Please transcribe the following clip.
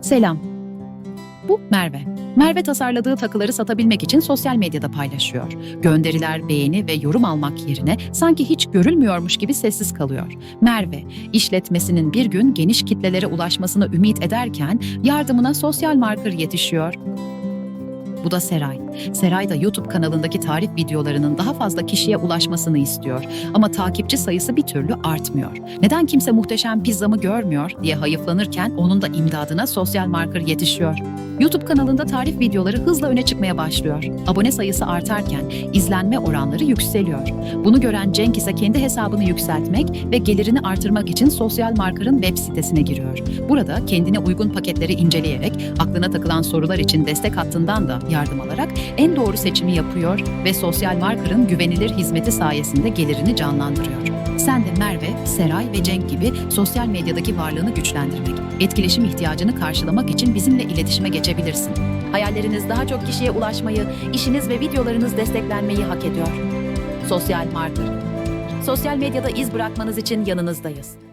Selam. Bu Merve. Merve tasarladığı takıları satabilmek için sosyal medyada paylaşıyor. Gönderiler, beğeni ve yorum almak yerine sanki hiç görülmüyormuş gibi sessiz kalıyor. Merve, işletmesinin bir gün geniş kitlelere ulaşmasını ümit ederken yardımına sosyal marker yetişiyor. Bu da Seray. Seray da YouTube kanalındaki tarif videolarının daha fazla kişiye ulaşmasını istiyor. Ama takipçi sayısı bir türlü artmıyor. Neden kimse muhteşem pizzamı görmüyor diye hayıflanırken onun da imdadına sosyal marker yetişiyor. YouTube kanalında tarif videoları hızla öne çıkmaya başlıyor. Abone sayısı artarken izlenme oranları yükseliyor. Bunu gören Cenk ise kendi hesabını yükseltmek ve gelirini artırmak için sosyal markerın web sitesine giriyor. Burada kendine uygun paketleri inceleyerek aklına takılan sorular için destek hattından da yardım alarak en doğru seçimi yapıyor ve sosyal markerın güvenilir hizmeti sayesinde gelirini canlandırıyor. Sen de Merve, Seray ve Cenk gibi sosyal medyadaki varlığını güçlendirmek, etkileşim ihtiyacını karşılamak için bizimle iletişime geçebilirsin. Hayalleriniz daha çok kişiye ulaşmayı, işiniz ve videolarınız desteklenmeyi hak ediyor. Sosyal Marker. Sosyal medyada iz bırakmanız için yanınızdayız.